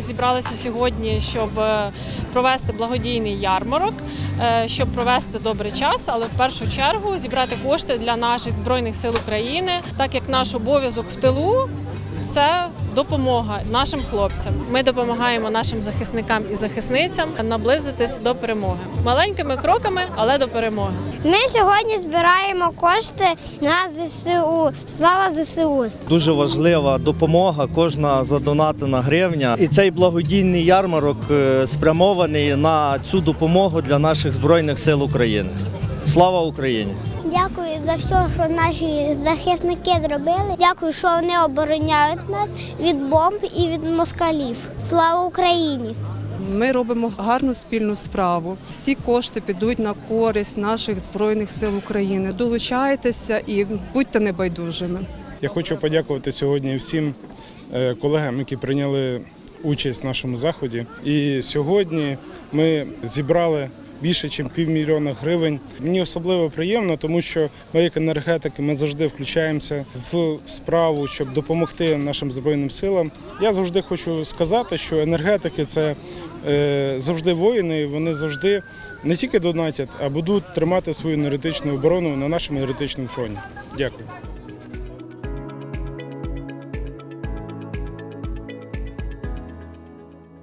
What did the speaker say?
зібралися сьогодні, щоб е, провести благодійний ярмарок, е, щоб провести добрий час, але в першу чергу зібрати кошти для наших збройних сил України, так як наш обов'язок в тилу це допомога нашим хлопцям. Ми допомагаємо нашим захисникам і захисницям наблизитись до перемоги маленькими кроками, але до перемоги. Ми сьогодні збираємо кошти на ЗСУ. Слава ЗСУ! Дуже важлива допомога, кожна задонатена гривня. І цей благодійний ярмарок е, спрямований на цю допомогу для наших збройних сил України. Слава Україні! Дякую за все, що наші захисники зробили. Дякую, що вони обороняють нас від бомб і від москалів. Слава Україні! Ми робимо гарну спільну справу. Всі кошти підуть на користь наших збройних сил України. Долучайтеся і будьте небайдужими. Я хочу подякувати сьогодні всім е, колегам, які прийняли участь в нашому заході. І сьогодні ми зібрали більше, ніж півмільйона гривень. Мені особливо приємно, тому що ми, як енергетики, ми завжди включаємося в справу, щоб допомогти нашим збройним силам. Я завжди хочу сказати, що енергетики це е, завжди воїни, вони завжди не тільки донатять, а будуть тримати свою енергетичну оборону на нашому енергетичному фронті. Дякую.